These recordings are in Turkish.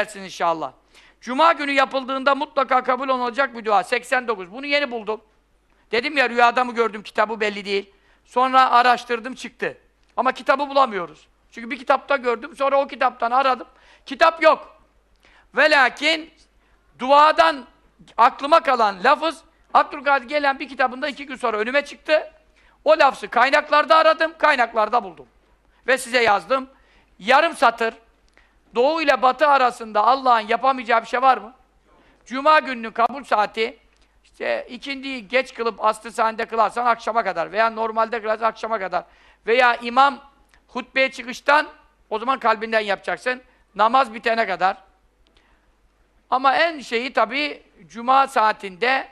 edersiniz inşallah. Cuma günü yapıldığında mutlaka kabul olacak bir dua. 89. Bunu yeni buldum. Dedim ya rüyada mı gördüm kitabı belli değil. Sonra araştırdım çıktı. Ama kitabı bulamıyoruz. Çünkü bir kitapta gördüm. Sonra o kitaptan aradım. Kitap yok. Ve lakin duadan aklıma kalan lafız Abdülkadir gelen bir kitabında iki gün sonra önüme çıktı. O lafzı kaynaklarda aradım, kaynaklarda buldum. Ve size yazdım. Yarım satır Doğu ile Batı arasında Allah'ın yapamayacağı bir şey var mı? Cuma gününün kabul saati işte ikindiyi geç kılıp aslı sahnede kılarsan akşama kadar veya normalde kılarsan akşama kadar veya imam hutbeye çıkıştan o zaman kalbinden yapacaksın. Namaz bitene kadar. Ama en şeyi tabii cuma saatinde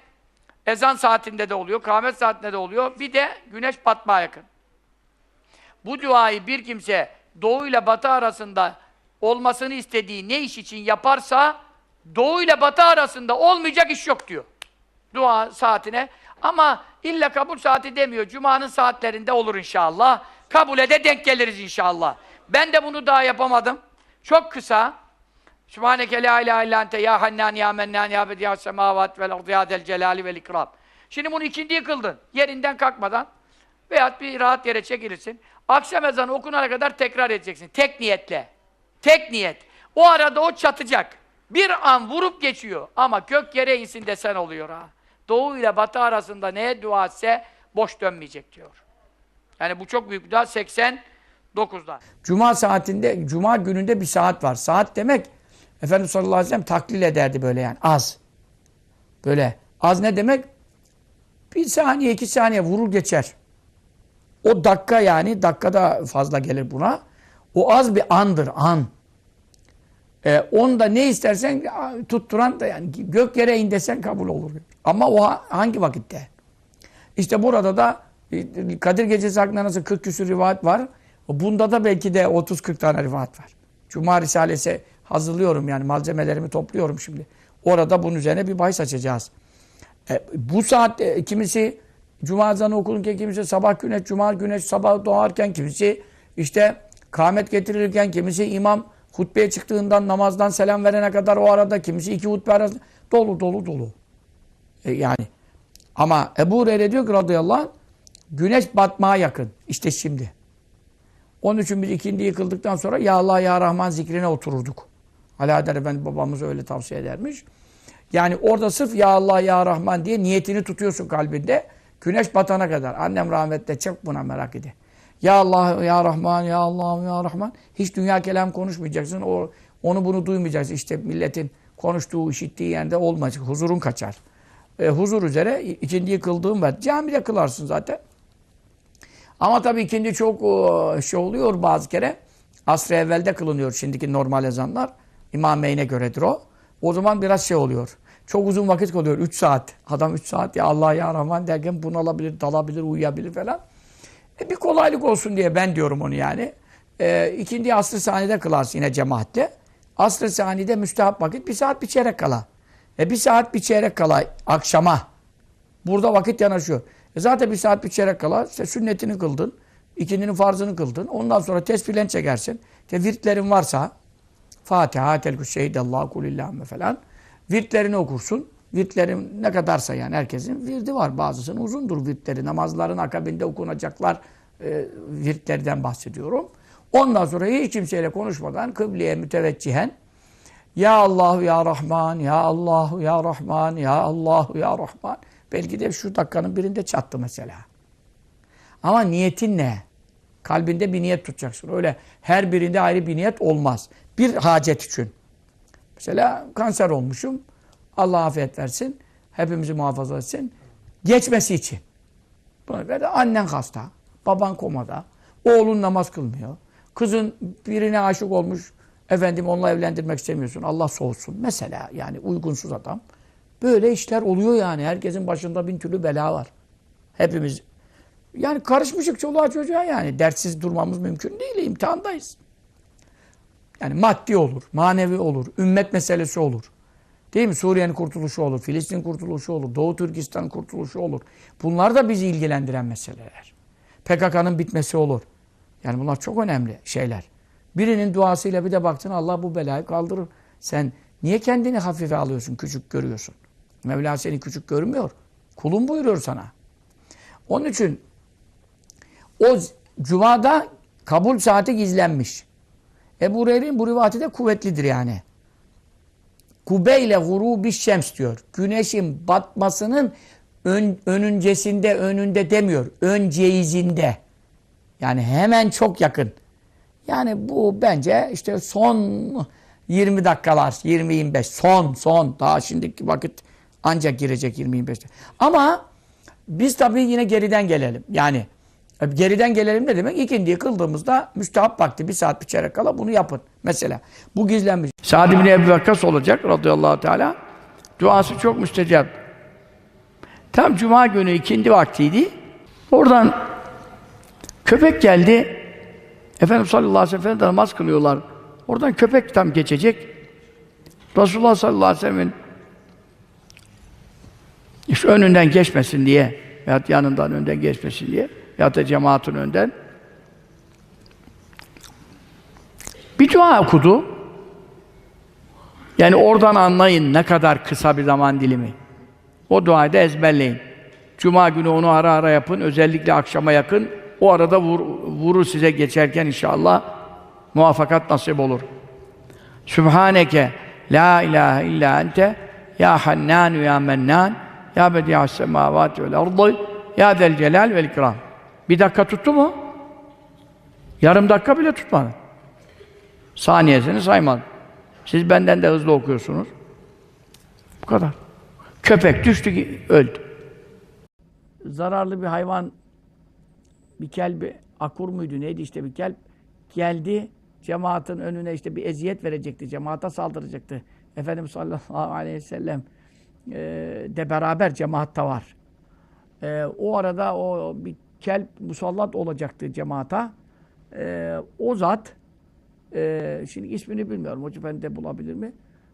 ezan saatinde de oluyor, kâhmet saatinde de oluyor. Bir de güneş batmaya yakın. Bu duayı bir kimse doğu ile batı arasında olmasını istediği ne iş için yaparsa doğu ile batı arasında olmayacak iş yok diyor. Dua saatine. Ama illa kabul saati demiyor. Cuma'nın saatlerinde olur inşallah. Kabule de denk geliriz inşallah. Ben de bunu daha yapamadım. Çok kısa. Sübhaneke la ilahe illa ente ya hannan ya mennan ya bedi ya semavat vel ardı ya del celali vel ikram. Şimdi bunu ikindiyi kıldın. Yerinden kalkmadan veyahut bir rahat yere çekilirsin. Akşam ezanı okunana kadar tekrar edeceksin. Tek niyetle. Tek niyet. O arada o çatacak. Bir an vurup geçiyor. Ama kök yere insin desen oluyor ha. Doğu ile batı arasında neye dua etse boş dönmeyecek diyor. Yani bu çok büyük dua. 89'da. Cuma saatinde, cuma gününde bir saat var. Saat demek Efendimiz sallallahu aleyhi ve sellem taklil ederdi böyle yani az. Böyle az ne demek? Bir saniye, iki saniye vurur geçer. O dakika yani, dakikada fazla gelir buna. O az bir andır, an. Ee, onda ne istersen tutturan da yani gök yere in desen kabul olur. Ama o ha- hangi vakitte? İşte burada da e, Kadir Gecesi hakkında nasıl 40 küsur rivayet var. Bunda da belki de 30-40 tane rivayet var. Cuma Risalesi hazırlıyorum yani malzemelerimi topluyorum şimdi. Orada bunun üzerine bir bahis açacağız. E, bu saatte kimisi Cuma ezanı okunurken kimisi sabah güneş, Cuma güneş sabah doğarken kimisi işte kâhmet getirirken kimisi imam hutbeye çıktığından namazdan selam verene kadar o arada kimisi iki hutbe arasında dolu dolu dolu. E, yani ama Ebu Hureyre diyor ki radıyallahu anh güneş batmaya yakın. İşte şimdi. Onun için biz ikindi yıkıldıktan sonra Ya Allah Ya Rahman zikrine otururduk. Alaeddin Efendi babamız öyle tavsiye edermiş. Yani orada sırf Ya Allah Ya Rahman diye niyetini tutuyorsun kalbinde. Güneş batana kadar. Annem rahmetle çok buna merak ediyor. Ya Allah Ya Rahman Ya Allah Ya Rahman. Hiç dünya kelam konuşmayacaksın. O, onu bunu duymayacaksın. İşte milletin konuştuğu, işittiği yerde olmayacak. Huzurun kaçar. E, huzur üzere ikindi yıkıldığım var. Camide kılarsın zaten. Ama tabii ikindi çok o, şey oluyor bazı kere. Asr-ı evvelde kılınıyor şimdiki normal ezanlar. İmameyne göredir o. O zaman biraz şey oluyor. Çok uzun vakit kalıyor. 3 saat. Adam 3 saat ya Allah ya Rahman derken bunalabilir, dalabilir, uyuyabilir falan. E bir kolaylık olsun diye ben diyorum onu yani. E, ikindi asr-ı saniyede kılarsın yine cemaatte. Asr-ı saniyede müstehap vakit bir saat bir çeyrek kala. E bir saat bir çeyrek kala akşama. Burada vakit yanaşıyor. E zaten bir saat bir çeyrek kala işte sünnetini kıldın. ikindinin farzını kıldın. Ondan sonra tesbihle çekersin. İşte virtlerin varsa Fatiha, telkü şehidallahu kulillahümme falan. Virtlerini okursun. Virtlerin ne kadarsa yani herkesin virdi var. Bazısının uzundur virtleri. Namazların akabinde okunacaklar e, virtlerden bahsediyorum. Ondan sonra hiç kimseyle konuşmadan kıbleye müteveccihen Ya Allahu Ya Rahman, Ya Allahu Ya Rahman, Ya Allahu Ya Rahman. Belki de şu dakikanın birinde çattı mesela. Ama niyetin ne? Kalbinde bir niyet tutacaksın. Öyle her birinde ayrı bir niyet olmaz. Bir hacet için. Mesela kanser olmuşum. Allah afiyet versin. Hepimizi muhafaza etsin. Geçmesi için. De annen hasta. Baban komada. Oğlun namaz kılmıyor. Kızın birine aşık olmuş. Efendim onunla evlendirmek istemiyorsun. Allah soğutsun. Mesela yani uygunsuz adam. Böyle işler oluyor yani. Herkesin başında bin türlü bela var. Hepimiz yani karışmışık çoluğa çocuğa yani. Dertsiz durmamız mümkün değil. İmtihandayız. Yani maddi olur, manevi olur, ümmet meselesi olur. Değil mi? Suriye'nin kurtuluşu olur, Filistin kurtuluşu olur, Doğu Türkistan kurtuluşu olur. Bunlar da bizi ilgilendiren meseleler. PKK'nın bitmesi olur. Yani bunlar çok önemli şeyler. Birinin duasıyla bir de baktın Allah bu belayı kaldırır. Sen niye kendini hafife alıyorsun, küçük görüyorsun? Mevla seni küçük görmüyor. Kulun buyuruyor sana. Onun için o cumada kabul saati gizlenmiş. Ebu Hureyre'nin bu rivayeti de kuvvetlidir yani. Kubeyle gurubi şems diyor. Güneşin batmasının ön, önüncesinde, önünde demiyor. Önceyizinde. Yani hemen çok yakın. Yani bu bence işte son 20 dakikalar, 20-25 son son. Daha şimdiki vakit ancak girecek 20-25. Ama biz tabii yine geriden gelelim. Yani geriden gelelim ne demek? İkindiyi kıldığımızda müstahap vakti bir saat bir çeyrek kala bunu yapın. Mesela bu gizlenmiş. Sa'd bin Ebu Vakkas olacak radıyallahu teala. Duası çok müstecap. Tam cuma günü ikindi vaktiydi. Oradan köpek geldi. Efendimiz sallallahu aleyhi ve sellem namaz kılıyorlar. Oradan köpek tam geçecek. Resulullah sallallahu aleyhi ve sellem'in işte önünden geçmesin diye veyahut yanından önden geçmesin diye veyahut da cemaatin önden bir dua okudu. Yani oradan anlayın ne kadar kısa bir zaman dilimi. O duayı da ezberleyin. Cuma günü onu ara ara yapın. Özellikle akşama yakın. O arada vur, vurur size geçerken inşallah muvaffakat nasip olur. Sübhaneke la ilahe illa ente ya hannan ya mennan ya bedi'as semavati vel ardı ya del celal vel ikram. Bir dakika tuttu mu? Yarım dakika bile tutmadı. Saniyesini saymadı. Siz benden de hızlı okuyorsunuz. Bu kadar. Köpek düştü, ki öldü. Zararlı bir hayvan, bir kelbi, akur muydu neydi işte bir kelp geldi, cemaatin önüne işte bir eziyet verecekti, cemaata saldıracaktı. Efendimiz sallallahu aleyhi ve sellem e, de beraber cemaatta var. E, o arada o bir kelp musallat olacaktı cemaata. E, o zat e, şimdi ismini bilmiyorum. Hoca Efendi de bulabilir mi?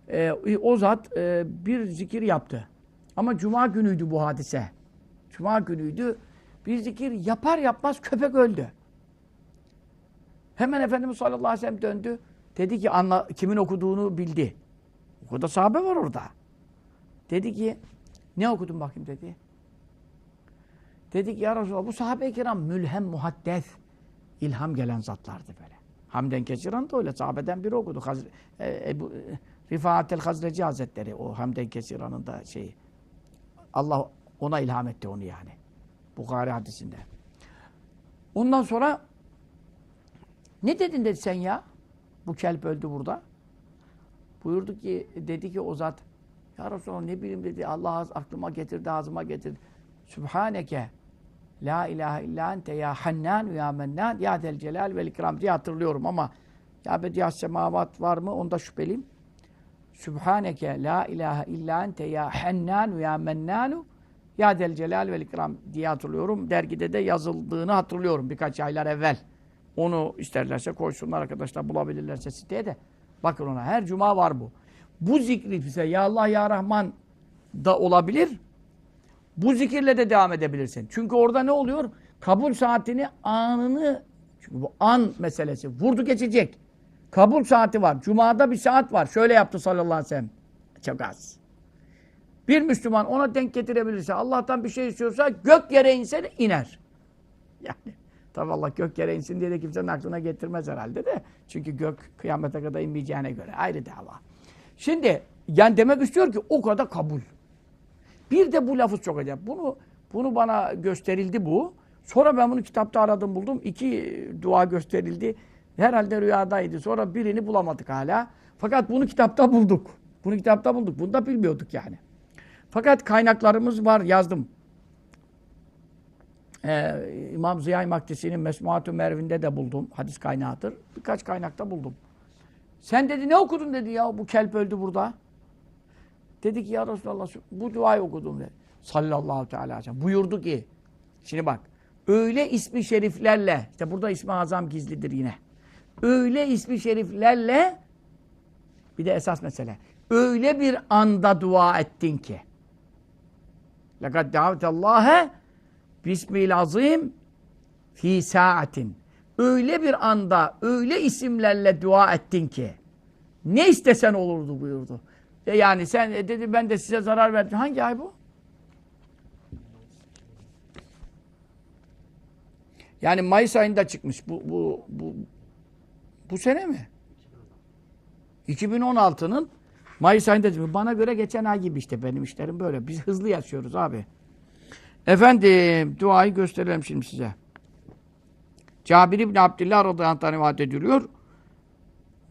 E, o zat e, bir zikir yaptı. Ama cuma günüydü bu hadise. Cuma günüydü. Bir zikir yapar yapmaz köpek öldü. Hemen Efendimiz sallallahu aleyhi ve sellem döndü. Dedi ki anla, kimin okuduğunu bildi. O kadar sahabe var orada. Dedi ki ne okudun bakayım dedi. Dedi ki ya Resulallah bu sahabe-i kiram mülhem muhaddes ilham gelen zatlardı böyle. Hamden Kesiran da öyle sahabeden biri okudu. Haz, e, Ebu, e, Rifaatel Hazreci Hazretleri o Hamden Kesiran'ın da şeyi. Allah ona ilham etti onu yani. Bukhari hadisinde. Ondan sonra ne dedin dedi sen ya? Bu kelp öldü burada. Buyurdu ki, dedi ki o zat Ya Resulallah ne bileyim dedi Allah aklıma getirdi, ağzıma getirdi. Sübhaneke La ilahe illa ente ya hannan ya mennan ya del celal vel ikram diye hatırlıyorum ama ya bediyas semavat var mı onda şüpheliyim. Sübhaneke la ilahe illa ente ya hannan ya mennanu ya del celal vel ikram diye hatırlıyorum. Dergide de yazıldığını hatırlıyorum birkaç aylar evvel. Onu isterlerse koysunlar arkadaşlar bulabilirlerse siteye de. Bakın ona her cuma var bu. Bu zikri bize ya Allah ya Rahman da olabilir. Bu zikirle de devam edebilirsin. Çünkü orada ne oluyor? Kabul saatini, anını, çünkü bu an meselesi. Vurdu geçecek. Kabul saati var. Cuma'da bir saat var. Şöyle yaptı sallallahu aleyhi ve sellem. Çok az. Bir Müslüman ona denk getirebilirse, Allah'tan bir şey istiyorsa gök yere inse iner. Yani tabi Allah gök yere insin diye de kimsenin aklına getirmez herhalde de. Çünkü gök kıyamete kadar inmeyeceğine göre ayrı dava. Şimdi yani demek istiyor ki o kadar kabul. Bir de bu lafı çok acayip. Bunu bunu bana gösterildi bu. Sonra ben bunu kitapta aradım buldum. İki dua gösterildi. Herhalde rüyadaydı. Sonra birini bulamadık hala. Fakat bunu kitapta bulduk. Bunu kitapta bulduk. Bunu da bilmiyorduk yani. Fakat kaynaklarımız var yazdım. Ee, İmam Ziya Maktisi'nin Mesmuat-ı Mervin'de de buldum. Hadis kaynağıdır. Birkaç kaynakta buldum. Sen dedi ne okudun dedi ya bu kelp öldü burada. Dedi ki ya Resulallah bu duayı okudum dedi. Sallallahu teala aleyhi ve sellem. Buyurdu ki şimdi bak öyle ismi şeriflerle işte burada ismi azam gizlidir yine. Öyle ismi şeriflerle bir de esas mesele. Öyle bir anda dua ettin ki. Lekad davetallâhe bismil azim fi saatin. Öyle bir anda, öyle isimlerle dua ettin ki. Ne istesen olurdu buyurdu. E yani sen e, dedi ben de size zarar verdim. Hangi ay bu? Yani Mayıs ayında çıkmış. Bu bu bu bu sene mi? 2016'nın Mayıs ayında çıkmış. Bana göre geçen ay gibi işte benim işlerim böyle. Biz hızlı yaşıyoruz abi. Efendim duayı gösterelim şimdi size. Cabir İbni Abdillah radıyallahu anh rivayet ediliyor.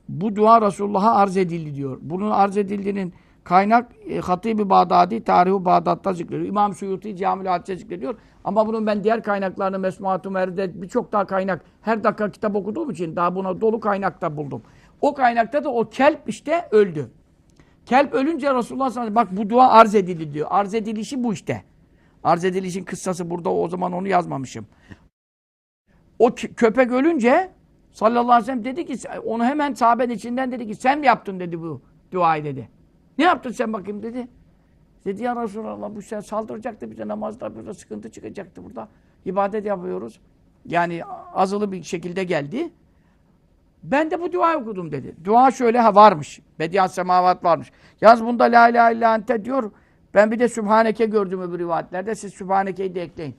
Bu dua Resulullah'a arz edildi diyor. Bunun arz edildiğinin kaynak e, Hatib-i Bağdadi Tarihi Bağdat'ta zikrediyor. İmam Suyuti Camil Hadis'e zikrediyor. Ama bunun ben diğer kaynaklarını Mesmuat-ı Mer'de birçok daha kaynak her dakika kitap okuduğum için daha buna dolu kaynakta buldum. O kaynakta da o kelp işte öldü. Kelp ölünce Resulullah sallallahu aleyhi ve sellem bak bu dua arz edildi diyor. Arz edilişi bu işte. Arz edilişin kıssası burada o zaman onu yazmamışım. O kö- köpek ölünce sallallahu aleyhi ve sellem dedi ki onu hemen sahabenin içinden dedi ki sen mi yaptın dedi bu duayı dedi. Ne yaptın sen bakayım dedi. Dedi ya Resulallah bu sen saldıracaktı bize namazda burada sıkıntı çıkacaktı burada. İbadet yapıyoruz. Yani azılı bir şekilde geldi. Ben de bu duayı okudum dedi. Dua şöyle ha varmış. Bediat semavat varmış. Yaz bunda la ilahe illa ente diyor. Ben bir de Sübhaneke gördüm öbür rivayetlerde. Siz Sübhaneke'yi de ekleyin.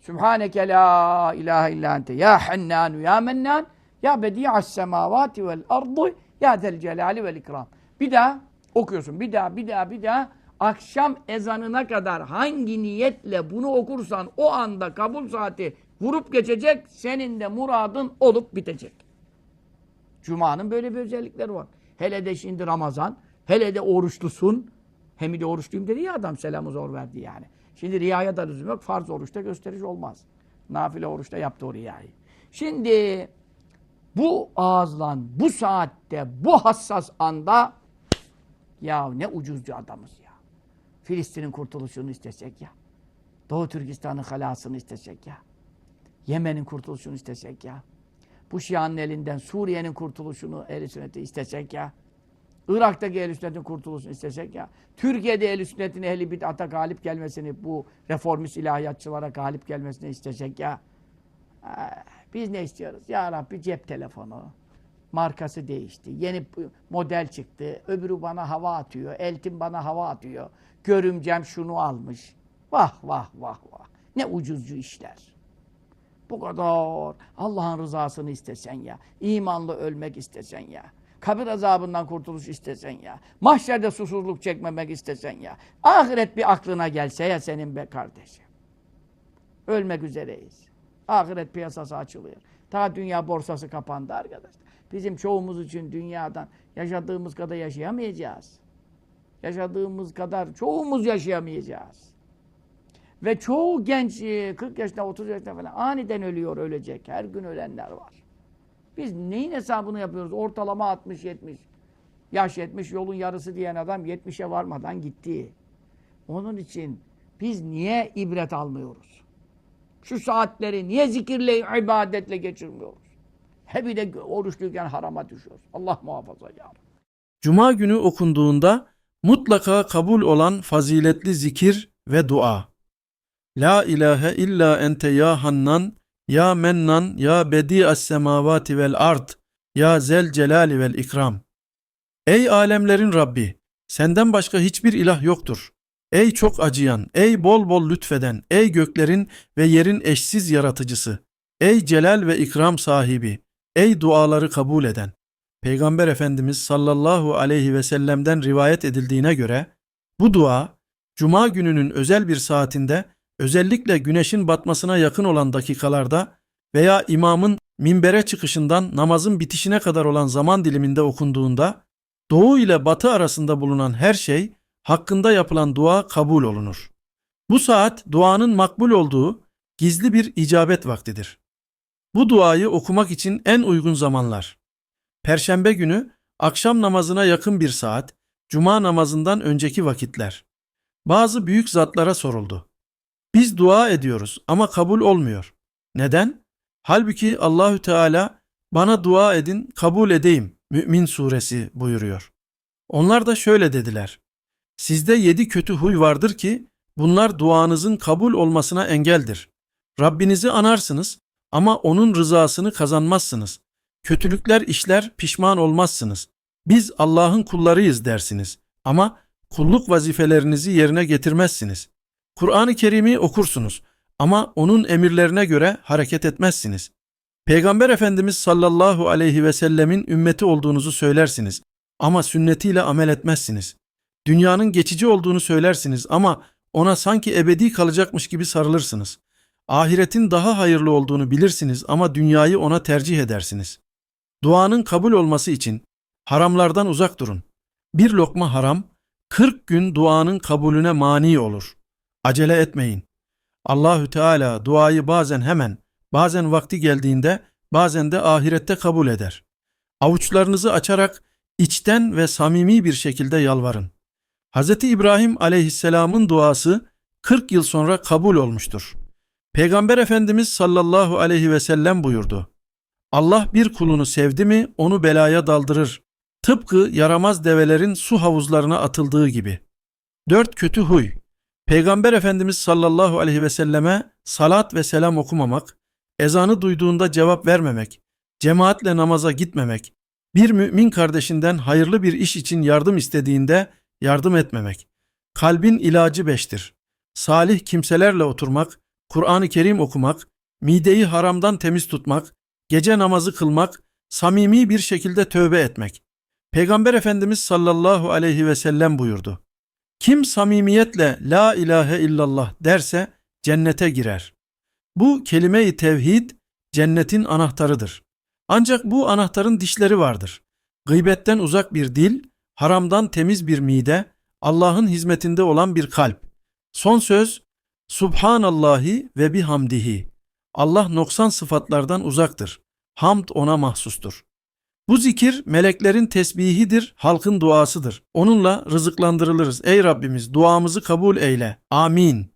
Sübhaneke la ilahe illa ente. Ya hennanu ya mennan. Ya bedi'as semavati vel ardı. Ya zel celali vel ikram. Bir daha okuyorsun. Bir daha, bir daha, bir daha. Akşam ezanına kadar hangi niyetle bunu okursan o anda kabul saati vurup geçecek. Senin de muradın olup bitecek. Cuma'nın böyle bir özellikleri var. Hele de şimdi Ramazan, hele de oruçlusun. Hem de oruçluyum dedi ya adam selamı zor verdi yani. Şimdi riyaya da lüzum yok. Farz oruçta gösteriş olmaz. Nafile oruçta yaptı o riyayı. Şimdi bu ağızla, bu saatte, bu hassas anda ya ne ucuzcu adamız ya. Filistin'in kurtuluşunu istesek ya. Doğu Türkistan'ın halasını istesek ya. Yemen'in kurtuluşunu istesek ya. Bu Şia'nın elinden Suriye'nin kurtuluşunu ehl sünneti istesek ya. Irak'taki ehl sünnetin kurtuluşunu istesek ya. Türkiye'de ehl sünnetin ehli bid'ata galip gelmesini, bu reformist ilahiyatçılara galip gelmesini istesek ya. Ah, Biz ne istiyoruz? Ya Rabbi cep telefonu. Markası değişti. Yeni model çıktı. Öbürü bana hava atıyor. Eltim bana hava atıyor. Görümcem şunu almış. Vah vah vah vah. Ne ucuzcu işler. Bu kadar. Allah'ın rızasını istesen ya. imanlı ölmek istesen ya. Kabir azabından kurtuluş istesen ya. Mahşerde susuzluk çekmemek istesen ya. Ahiret bir aklına gelse ya senin be kardeşim. Ölmek üzereyiz. Ahiret piyasası açılıyor. Ta dünya borsası kapandı arkadaşlar. Bizim çoğumuz için dünyadan yaşadığımız kadar yaşayamayacağız. Yaşadığımız kadar çoğumuz yaşayamayacağız. Ve çoğu genç e, 40 yaşında 30 yaşında falan aniden ölüyor ölecek. Her gün ölenler var. Biz neyin hesabını yapıyoruz? Ortalama 60-70. Yaş 70 yolun yarısı diyen adam 70'e varmadan gitti. Onun için biz niye ibret almıyoruz? Şu saatleri niye zikirle, ibadetle geçirmiyoruz? Hebi de oruçluyken harama düşüyoruz. Allah muhafaza ya. Cuma günü okunduğunda mutlaka kabul olan faziletli zikir ve dua. La ilahe illa ente ya Hannan, ya Mennan, ya Bedi'as semavati vel ard, ya Zel celali vel ikram. Ey alemlerin Rabbi, senden başka hiçbir ilah yoktur. Ey çok acıyan, ey bol bol lütfeden, ey göklerin ve yerin eşsiz yaratıcısı, ey celal ve ikram sahibi, ey duaları kabul eden. Peygamber Efendimiz sallallahu aleyhi ve sellem'den rivayet edildiğine göre bu dua cuma gününün özel bir saatinde özellikle güneşin batmasına yakın olan dakikalarda veya imamın minbere çıkışından namazın bitişine kadar olan zaman diliminde okunduğunda doğu ile batı arasında bulunan her şey hakkında yapılan dua kabul olunur. Bu saat duanın makbul olduğu gizli bir icabet vaktidir. Bu duayı okumak için en uygun zamanlar Perşembe günü akşam namazına yakın bir saat, cuma namazından önceki vakitler. Bazı büyük zatlara soruldu. Biz dua ediyoruz ama kabul olmuyor. Neden? Halbuki Allahü Teala bana dua edin, kabul edeyim. Mümin suresi buyuruyor. Onlar da şöyle dediler. Sizde yedi kötü huy vardır ki bunlar duanızın kabul olmasına engeldir. Rabbinizi anarsınız ama onun rızasını kazanmazsınız. Kötülükler işler pişman olmazsınız. Biz Allah'ın kullarıyız dersiniz ama kulluk vazifelerinizi yerine getirmezsiniz. Kur'an-ı Kerim'i okursunuz ama onun emirlerine göre hareket etmezsiniz. Peygamber Efendimiz sallallahu aleyhi ve sellemin ümmeti olduğunuzu söylersiniz ama sünnetiyle amel etmezsiniz. Dünyanın geçici olduğunu söylersiniz ama ona sanki ebedi kalacakmış gibi sarılırsınız. Ahiretin daha hayırlı olduğunu bilirsiniz ama dünyayı ona tercih edersiniz. Duanın kabul olması için haramlardan uzak durun. Bir lokma haram 40 gün duanın kabulüne mani olur. Acele etmeyin. Allahü Teala duayı bazen hemen, bazen vakti geldiğinde, bazen de ahirette kabul eder. Avuçlarınızı açarak içten ve samimi bir şekilde yalvarın. Hz. İbrahim aleyhisselamın duası 40 yıl sonra kabul olmuştur. Peygamber Efendimiz sallallahu aleyhi ve sellem buyurdu. Allah bir kulunu sevdi mi onu belaya daldırır. Tıpkı yaramaz develerin su havuzlarına atıldığı gibi. Dört kötü huy. Peygamber Efendimiz sallallahu aleyhi ve selleme salat ve selam okumamak, ezanı duyduğunda cevap vermemek, cemaatle namaza gitmemek, bir mümin kardeşinden hayırlı bir iş için yardım istediğinde yardım etmemek. Kalbin ilacı beştir. Salih kimselerle oturmak, Kur'an-ı Kerim okumak, mideyi haramdan temiz tutmak, gece namazı kılmak, samimi bir şekilde tövbe etmek. Peygamber Efendimiz sallallahu aleyhi ve sellem buyurdu. Kim samimiyetle la ilahe illallah derse cennete girer. Bu kelime-i tevhid cennetin anahtarıdır. Ancak bu anahtarın dişleri vardır. Gıybetten uzak bir dil, haramdan temiz bir mide, Allah'ın hizmetinde olan bir kalp. Son söz Subhanallahi ve bihamdihi. Allah noksan sıfatlardan uzaktır. Hamd ona mahsustur. Bu zikir meleklerin tesbihidir, halkın duasıdır. Onunla rızıklandırılırız. Ey Rabbimiz duamızı kabul eyle. Amin.